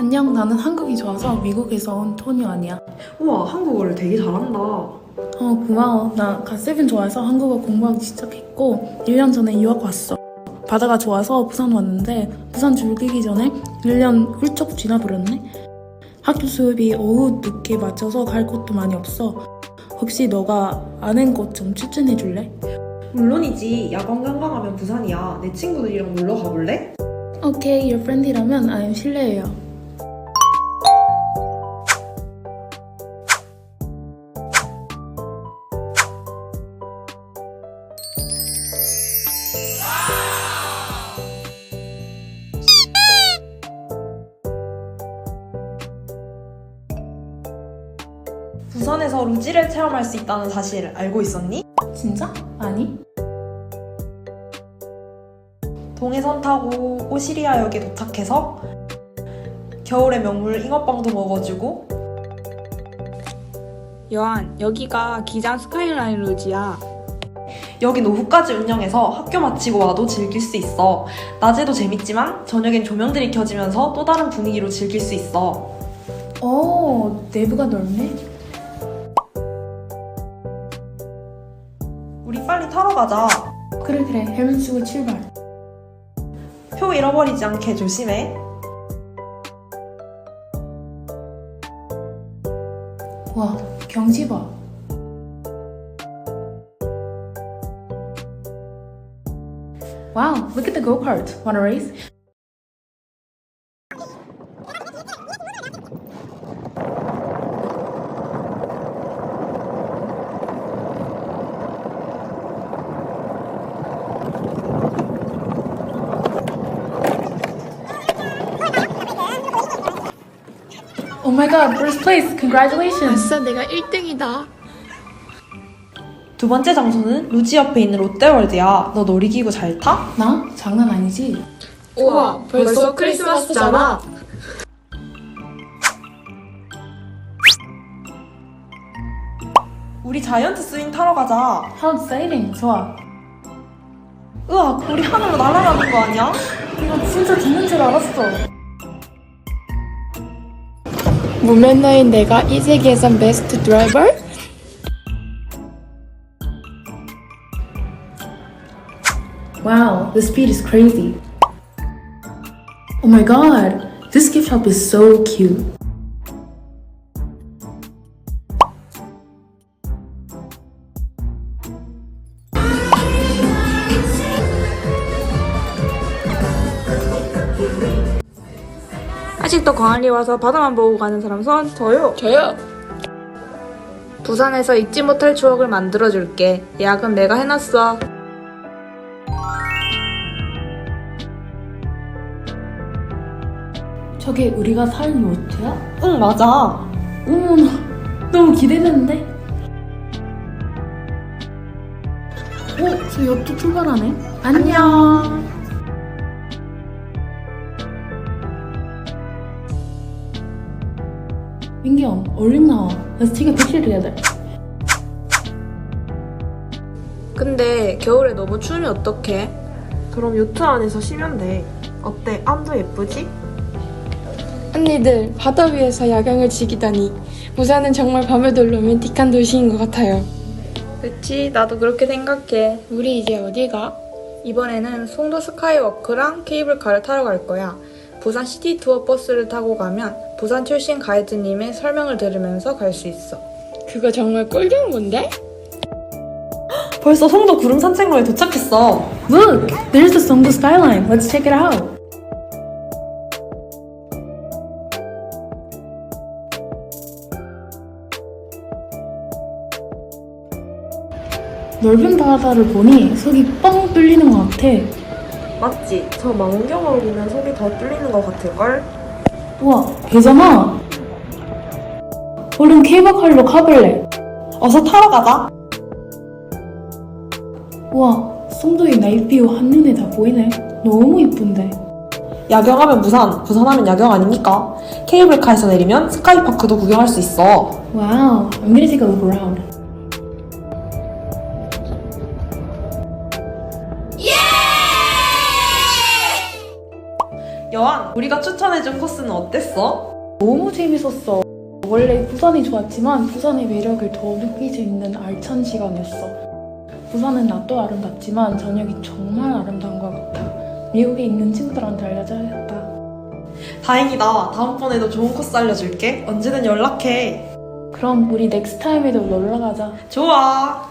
안녕, 나는 한국이 좋아서 미국에서 온 토니 아니야. 우와, 한국어를 되게 잘한다. 어, 고마워. 나 갓세븐 좋아해서 한국어 공부하기 시작했고, 1년 전에 유학 왔어. 바다가 좋아서 부산 왔는데, 부산 즐기기 전에 1년 훌쩍 지나버렸네? 학교 수업이 오후 늦게 맞춰서 갈 곳도 많이 없어. 혹시 너가 아는 곳 좀 추천해 줄래? 물론이지. 야간 관광하면 부산이야. 내 친구들이랑 놀러 가볼래? 오케이, your friend이라면 I'm 실례예요. 부산에서 루지를 체험할 수 있다는 사실 알고 있었니? 진짜? 아니? 동해선 타고 오시리아역에 도착해서 겨울의 명물 잉어빵도 먹어주고 여한, 여기가 기장 스카이라인 루지야. 여긴 오후까지 운영해서 학교 마치고 와도 즐길 수 있어. 낮에도 재밌지만 저녁엔 조명들이 켜지면서 또 다른 분위기로 즐길 수 있어. 오, 내부가 넓네? 타러 가자. 그래, 그래. 헬멧 쓰고 출발. 표 잃어버리지 않게 조심해. 와, 경치 봐. Wow, look at the go-kart. Wanna race? Oh my god, first place! Congratulations! 아싸 내가 1등이다. 두 번째 장소는 루지 옆에 있는 롯데월드야. 너 놀이기구 잘 타? 나? 장난 아니지? 우와 벌써 크리스마스잖아. 우리 자이언트 스윙 타러 가자. How exciting! 좋아. 으악, 우리 하늘로 날아가는 거 아니야? 이거 진짜 죽는 줄 알았어. 무면허인 내가 이 세계에선 베스트 드라이버? Wow, the speed is crazy. Oh my god, this gift shop is so cute. 아직도 광안리 와서 바다만 보고 가는 사람 손 저요. 저요. 부산에서 잊지 못할 추억을 만들어줄게. 예약은 내가 해놨어. 저게 우리가 살 요트야? 응, 맞아. 어머나, 너무 기대되는데? 어, 저 요트 출발하네. 안녕. 민경, 얼른 나와. Let's take a picture together. 근데 겨울에 너무 추우면 어떡해? 그럼 요트 안에서 쉬면 돼. 어때? 암도 예쁘지? 언니들 바다 위에서 야경을 즐기다니 부산은 정말 밤에도 로맨틱한 도시인 것 같아요. 그치, 나도 그렇게 생각해. 우리 이제 어디 가? 이번에는 송도 스카이워크랑 케이블카를 타러 갈 거야. 부산 시티 투어 버스를 타고 가면 부산 출신 가이드님의 설명을 들으면서 갈 수 있어. 그거 정말 꿀 좋은 건데? 벌써 송도 구름 산책로에 도착했어. Look, there's the Songdo skyline. Let's check it out. 넓은 바다를 보니 속이 뻥 뚫리는 것 같아. 맞지? 저 망원경으로 보면 속이 더 뚫리는 것 같을걸? 우와, 배잖아. 얼른 케이블카로 가볼래. 어서 타러 가자. 우와, 송도의 나이트뷰 한눈에 다 보이네. 너무 이쁜데. 야경하면 부산, 부산하면 야경 아닙니까? 케이블카에서 내리면 스카이파크도 구경할 수 있어. Wow, I'm gonna take a look around. 여한, 우리가 추천해준 코스는 어땠어? 너무 재밌었어. 원래 부산이 좋았지만 부산의 매력을 더 느낄 수 있는 알찬 시간이었어. 부산은 낮도 아름답지만 저녁이 정말 아름다운 것 같아. 미국에 있는 친구들한테 알려줘야겠다. 다행이다. 다음번에도 좋은 코스 알려줄게. 언제든 연락해. 그럼 우리 넥스트 타임에도 놀러 가자. 좋아.